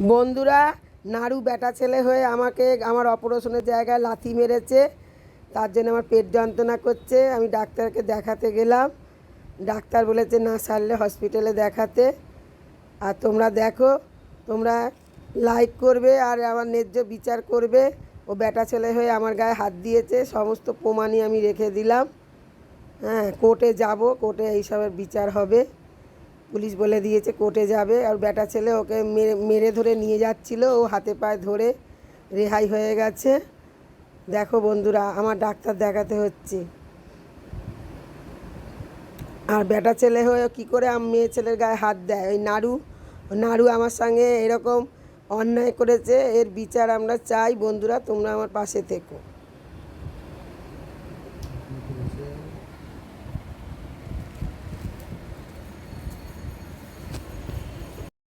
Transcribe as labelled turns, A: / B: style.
A: বন্ধুরা, নাড়ু বেটা ছেলে হয়ে আমাকে আমার অপারেশনের জায়গায় লাথি মেরেছে। তার জন্য আমার পেট যন্ত্রণা করছে। আমি ডাক্তারকে দেখাতে গেলাম। ডাক্তার বলেছে, না সারলে হসপিটালে দেখাতে। আর তোমরা দেখো, তোমরা লাইক করবে আর আমার ন্যায্য বিচার করবে। ও বেটা ছেলে হয়ে আমার গায়ে হাত দিয়েছে। সমস্ত প্রমাণই আমি রেখে দিলাম। হ্যাঁ কোর্টে যাব। কোর্টে এইসবের বিচার হবে। পুলিশ বলে দিয়েছে কোর্টে যাবে আর বেটা ছেলে ওকে মেরে মেরে ধরে নিয়ে যাচ্ছিল, ও হাতে পায়ে ধরে রেহাই হয়ে গেছে। দেখো বন্ধুরা, আমার ডাক্তার দেখাতে হচ্ছে। আর বেটা ছেলে হয়ে কী করে আম মেয়ে ছেলের গায়ে হাত দেয়? ওই নাড়ু নাড়ু আমার সঙ্গে এরকম অন্যায় করেছে, এর বিচার আমরা চাই। বন্ধুরা, তোমরা আমার পাশে থেকো।